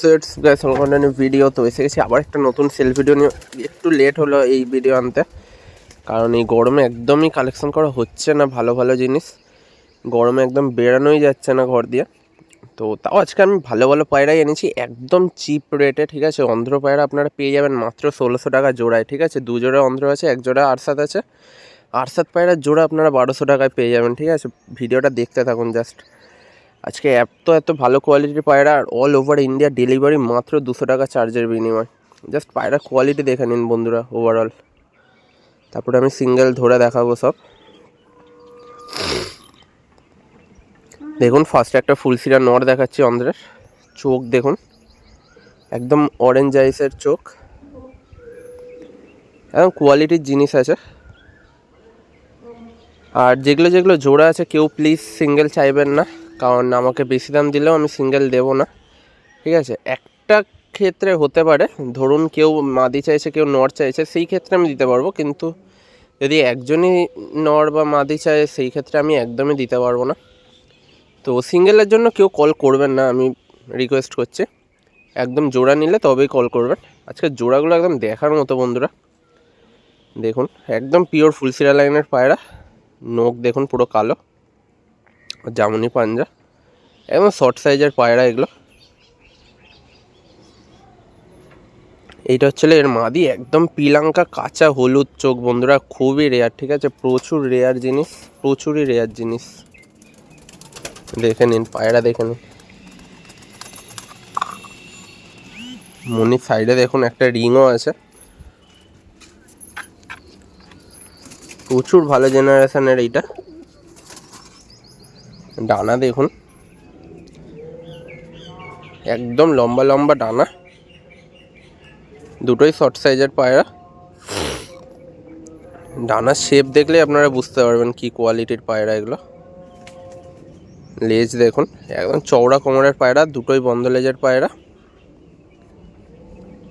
Sets gas সংগঠনের video তো এসে গেছি। আবার একটা নতুন সেল ভিডিও নিয়ে একটু লেট হলো এই ভিডিও আনতে। কারণ এই গরমে একদমই কালেকশন করা হচ্ছে না ভালো ভালো জিনিস। গরমে একদম বেরানোই যাচ্ছে না ঘর দিয়ে। তো তাও আজকে আমি ভালো ভালো পায়রাই এনেছি, একদম চিপ রেটে ঠিক আছে? অন্ধ্র পায়রা আপনারা পেয়ে যাবেন মাত্র ষোলোশো টাকা জোড়ায়, ঠিক আছে? দু জোড়া অন্ধ্র আছে, এক জোড়া আরসাত আছে। আরসাত পায়রার জোড়া আপনারা বারোশো টাকায় পেয়ে যাবেন, ঠিক আছে? ভিডিওটা দেখতে থাকুন জাস্ট আজকে অ্যাপ তো এত ভালো কোয়ালিটির পায়রা আর অল ওভার ইন্ডিয়া ডেলিভারি মাত্র দুশো টাকা চার্জের বিনিময়। জাস্ট পায়রার কোয়ালিটি দেখে নিন বন্ধুরা ওভারঅল তারপরে আমি সিঙ্গেল ধরে দেখাবো সব। দেখুন ফার্স্টে একটা ফুলসিরা নর দেখাচ্ছি অন্ধ্রের। চোখ দেখুন। একদম অরেঞ্জ আইসের চোখ। একদম কোয়ালিটির জিনিস আছে। আর যেগুলো যেগুলো জোড়া আছে, কেউ প্লিজ সিঙ্গেল চাইবেন না। কারণ আমাকে বেশি দাম দিলেও আমি সিঙ্গেল দেবো না। ঠিক আছে? একটা ক্ষেত্রে হতে পারে, ধরুন কেউ মাদি চাইছে, কেউ নর চাইছে, সেই ক্ষেত্রে আমি দিতে পারব, কিন্তু যদি একজনই নর বা মাদি চায়, সেই ক্ষেত্রে আমি একদমই দিতে পারব না। তো সিঙ্গেলের জন্য কেউ কল করবেন না, আমি রিকোয়েস্ট করছি। একদম জোড়া নিলে তবেই কল করবেন। আজকে জোড়াগুলো একদম দেখার মতো বন্ধুরা। দেখুন, একদম পিওর ফুলসিরা লাইনের পায়রা। নখ দেখুন পুরো কালো। জামুনি পাঞ্জা একদম শর্ট সাইজের পায়রা এগুলো। এইটা হচ্ছে এর মাদি, একদম পিলাঙ্কা, কাঁচা, হলুদ চোখ বন্ধুরা, খুবই রেয়ার ঠিক আছে? প্রচুর রেয়ার জিনিস, প্রচুরই রেয়ার জিনিস। দেখে নিন, পায়রা দেখে নিন। মনির সাইডে দেখুন, একটা রিংও আছে। প্রচুর ভালো জেনারেশনের এইটা। ডানা দেখুন। একদম লম্বা লম্বা ডানা। দুটোই শর্ট সাইজের পায়রা। ডানার শেপ দেখলে আপনারা বুঝতে পারবেন কি কোয়ালিটির পায়রা এগুলো। লেজ দেখুন, একদম চওড়া কোমরের পায়রা, দুটোই বন্ধ লেজের পায়রা।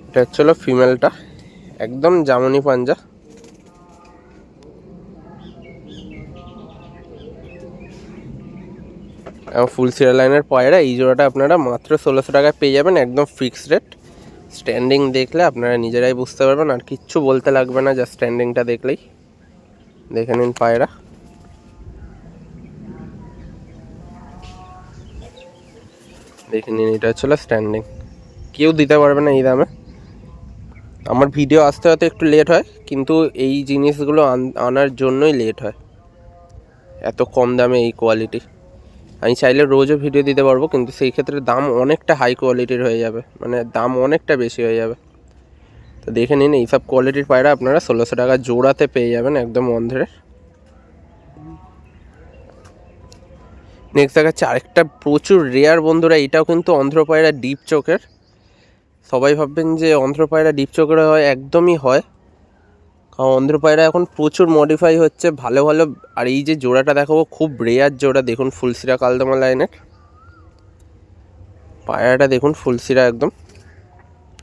এটা হচ্ছে ফিমেলটা একদম জামনি পাঞ্জা। ফুল সিরিয়াল লাইনের পায়রা, এই জোড়াটা আপনারা মাত্র ষোলোশো টাকায় পেয়ে যাবেন, একদম ফিক্সড রেট স্ট্যান্ডিং দেখলে আপনারা নিজেরাই বুঝতে পারবেন, আর কিচ্ছু বলতে লাগবে না যা স্ট্যান্ডিংটা দেখলেই। দেখে নিন পায়রা। দেখে নিন, এটা হচ্ছিল স্ট্যান্ডিং কেউ দিতে পারবে না এই দামে। আমার ভিডিও আসতে হয়তো একটু লেট হয়, কিন্তু এই জিনিসগুলো আন- আনার জন্যই লেট হয়। এত কম দামে এই কোয়ালিটি আমি চাইলে রোজও ভিডিও দিতে পারব, কিন্তু সেই ক্ষেত্রে দাম অনেকটা হাই কোয়ালিটির হয়ে যাবে। মানে দাম অনেকটা বেশি হয়ে যাবে। তো দেখে নিন, এইসব কোয়ালিটির পায়রা আপনারা ষোলোশো টাকা জোড়াতে পেয়ে যাবেন একদম অন্ধ্রের নেক্সট দেখাচ্ছে আরেকটা প্রচুর রেয়ার বন্ধুরা, এটাও কিন্তু অন্ধ্র পায়রা ডিপ চোখের সবাই ভাববেন যে অন্ধ্র পায়রা ডিপ চোখের হয়, একদমই হয়। কারণ অন্ধ্র পায়রা এখন প্রচুর মডিফাই হচ্ছে, ভালো ভালো। আর এই যে জোড়াটা দেখাবো, খুব রেয়ার জোড়া। দেখুন ফুলসিরা কালদমা লাইনের। পায়রাটা দেখুন ফুলসিরা একদম।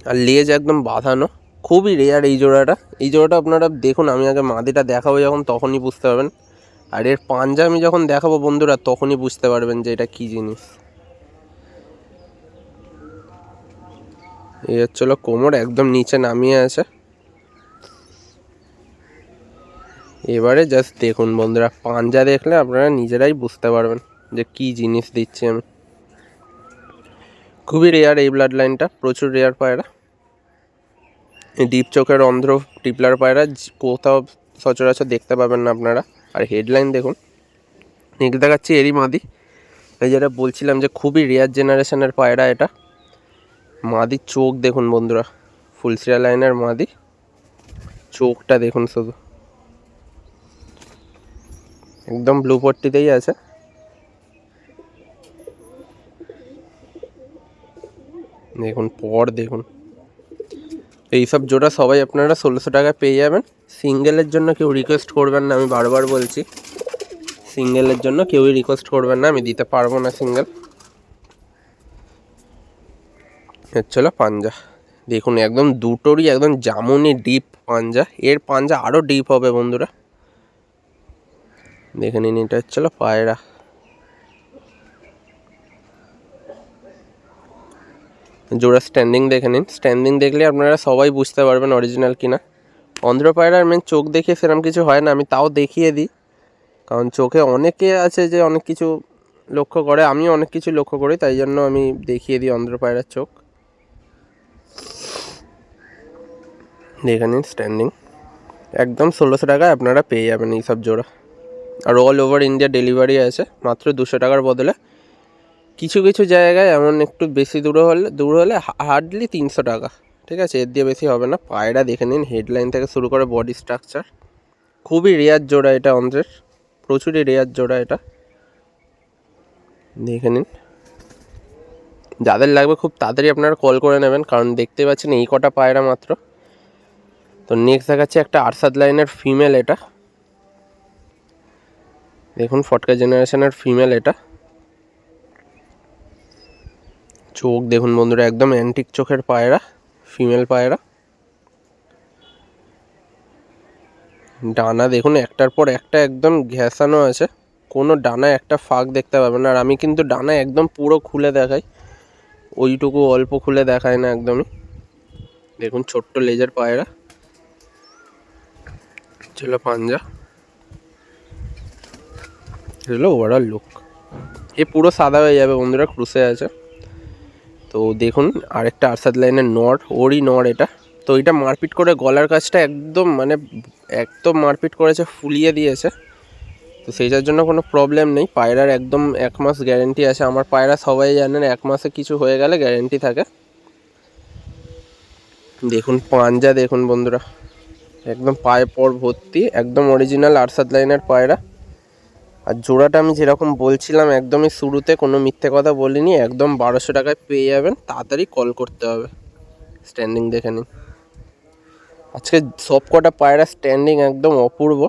আর লেজ একদম বাঁধানো। খুবই রেয়ার এই জোড়াটা। এই জোড়াটা আপনারা দেখুন, আমি আগে মাদিটা দেখাবো যখন, তখনই বুঝতে পারবেন। আর এর পাঞ্জা আমি যখন দেখাবো বন্ধুরা, তখনই বুঝতে পারবেন যে এটা কী জিনিস। এই হচ্ছিল কোমর, একদম নিচে নামিয়ে আছে। এবারে জাস্ট দেখুন বন্ধুরা, পাঞ্জা দেখলে আপনারা নিজেরাই বুঝতে পারবেন যে কি জিনিস দিচ্ছি আমি। খুবই রেয়ার এই ব্লাড লাইনটা প্রচুর রেয়ার পায়রা। ডিপ চোখের অন্ধ্র টিপলার পায়রা কোথাও সচরাচর দেখতে পাবেন না আপনারা। আর হেডলাইন দেখুন নেক দেখাচ্ছি এরই মাদি। এই যেটা বলছিলাম যে খুবই রেয়ার জেনারেশনের পায়রা এটা। মাদির চোখ দেখুন বন্ধুরা ফুলসিরা লাইনের মাদি। চোখটা দেখুন শুধু। একদম ব্লু পট্টিতেই আছে। দেখুন, পর দেখুন। এইসব জোড়া সবাই আপনারা ষোলোশো টাকায় পেয়ে যাবেন। সিঙ্গেলের জন্য কেউ রিকোয়েস্ট করবেন না, আমি বারবার বলছি। সিঙ্গেলের জন্য কেউই রিকোয়েস্ট করবেন না, আমি দিতে পারব না সিঙ্গেল হচ্ছিল পাঞ্জা। দেখুন, একদম দুটোরই একদম জামুনি ডিপ পাঞ্জা। এর পাঞ্জা আরও ডিপ হবে বন্ধুরা। দেখে নিন এটা হচ্ছিল পায়রা। জোড়া স্ট্যান্ডিং দেখে নিন। স্ট্যান্ডিং দেখলে আপনারা সবাই বুঝতে পারবেন অরিজিনাল কিনা। অন্ধ্র পায়রার মেন চোখ দেখে সেরকম কিছু হয় না, আমি তাও দেখিয়ে দিই। কারণ চোখে অনেকে আছে যে অনেক কিছু লক্ষ্য করে আমি অনেক কিছু লক্ষ্য করি, তাই জন্য আমি দেখিয়ে দিই অন্ধ্র পায়রার চোখ। দেখে নিন স্ট্যান্ডিং একদম ষোলোশো টাকায় আপনারা পেয়ে যাবেন এইসব জোড়া। আর অল ওভার ইন্ডিয়া ডেলিভারি আছে, মাত্র দুশো টাকার বদলে। কিছু কিছু জায়গায় এমন একটু বেশি দূরে হলে, দূর হলে হার্ডলি তিনশো টাকা। ঠিক আছে, এর দিয়ে বেশি হবে না। পায়রা দেখে নিন হেডলাইন থেকে শুরু করে বডি স্ট্রাকচার খুবই রেয়ার জোড়া এটা, অন্ধ্রের। প্রচুরই রেয়ার জোড়া এটা। দেখে নিন। যাদের লাগবে খুব তাড়াতাড়ি আপনারা কল করে নেবেন, কারণ দেখতে পাচ্ছেন এই কটা পায়রা মাত্র। তো নেক্সট দেখাচ্ছে একটা আরসাদ লাইনের ফিমেল এটা। দেখুন ফটকা জেনারেশনের ফিমেল এটা। চোখ দেখুন বন্ধুরা, একদম অ্যান্টিক চোখের পায়রা, ফিমেল পায়রা। ডানা দেখুন, একটার পর একটা একদম ঘেঁষানো আছে। কোনো ডানা একটা ফাঁক দেখতে পাবেন আর আমি কিন্তু ডানা একদম পুরো খুলে দেখাই। ওইটুকু অল্প খুলে দেখায় না একদমই। দেখুন ছোট্ট লেজার পায়রা। ছিল পাঞ্জা। হলো ওভারঅল লুক এ পুরো সাদা হয়ে যাবে বন্ধুরা ক্রুসে আছে। তো দেখুন, আরেকটা আরসাদ লাইনের নট, ওরই নট এটা। তো এটা মারপিট করে গলার কাজটা একদম মানে একদম মারপিট করেছে, ফুলিয়ে দিয়েছে। তো সেইটার জন্য কোনো প্রবলেম নেই। পায়রার একদম এক মাস গ্যারেন্টি আছে। আমার পায়রা সবাই জানেন এক মাসে কিছু হয়ে গেলে গ্যারেন্টি থাকে। দেখুন, পাঞ্জা দেখুন বন্ধুরা। একদম পায়ে পর ভর্তি, একদম অরিজিনাল আরসাদ লাইনের পায়রা। আর জোড়াটা আমি যেরকম বলছিলাম, একদমই শুরুতে কোনো মিথ্যে কথা বলিনি, একদম বারোশো টাকায় পেয়ে যাবেন, তাড়াতাড়ি কল করতে হবে। স্ট্যান্ডিং দেখে নিন। আজকে সব কটা পায়রা স্ট্যান্ডিং একদম অপূর্ব।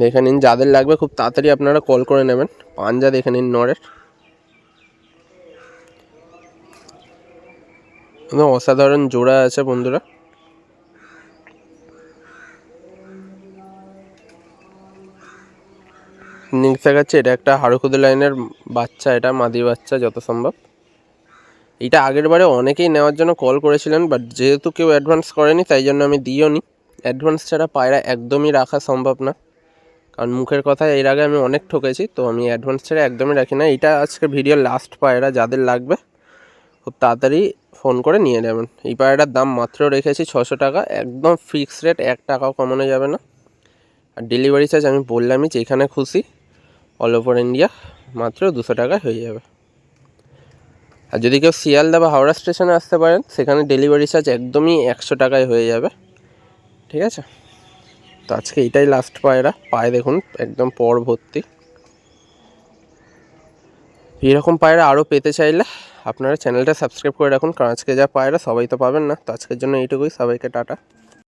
দেখে নিন, যাদের লাগবে খুব তাড়াতাড়ি আপনারা কল করে নেবেন। পাঞ্জা দেখে নিন নরের। অসাধারণ জোড়া আছে বন্ধুরা। নেক্সট দেখাচ্ছে এটা একটা হাড়ুখুদু লাইনের বাচ্চা, এটা মাদি বাচ্চা, যত সম্ভব। এটা আগের বারে অনেকেই নেওয়ার জন্য কল করেছিলেন বাট যেহেতু কেউ অ্যাডভান্স করেনি, তাই জন্য আমি দিও নি। অ্যাডভান্স ছাড়া পায়রা একদমই রাখা সম্ভব না। কারণ মুখের কথা, এর আগে আমি অনেক ঠকেছি, তো আমি অ্যাডভান্স ছাড়া একদমই রাখি না। এটা আজকে ভিডিওর লাস্ট পায়রা, যাদের লাগবে, খুব তাড়াতাড়ি ফোন করে নিয়ে নেবেন। এই পায়রাটার দাম মাত্র রেখেছি ছশো টাকা, একদম ফিক্সড রেট এক টাকাও কমানো যাবে না। আর ডেলিভারি চার্জ আমি বললামই যেখানে খুশি। অল ওভার ইন্ডিয়া মাত্র দুশো টাকায় হয়ে যাবে। আর যদি কেউ শিয়ালদা বা হাওড়া স্টেশনে আসতে পারেন, সেখানে ডেলিভারি চার্জ একদমই একশো টাকায় হয়ে যাবে। ঠিক আছে? তো আজকে এটাই লাস্ট পায়রা। পায়ে দেখুন, একদম পর ভর্তি। এরকম পায়রা আরও পেতে চাইলে আপনারা চ্যানেলটা সাবস্ক্রাইব করে রাখুন, কারণ আজকে যা পায়রা সবাই তো পাবেন না। তো আজকের জন্য এইটুকুই। সবাইকে টাটা।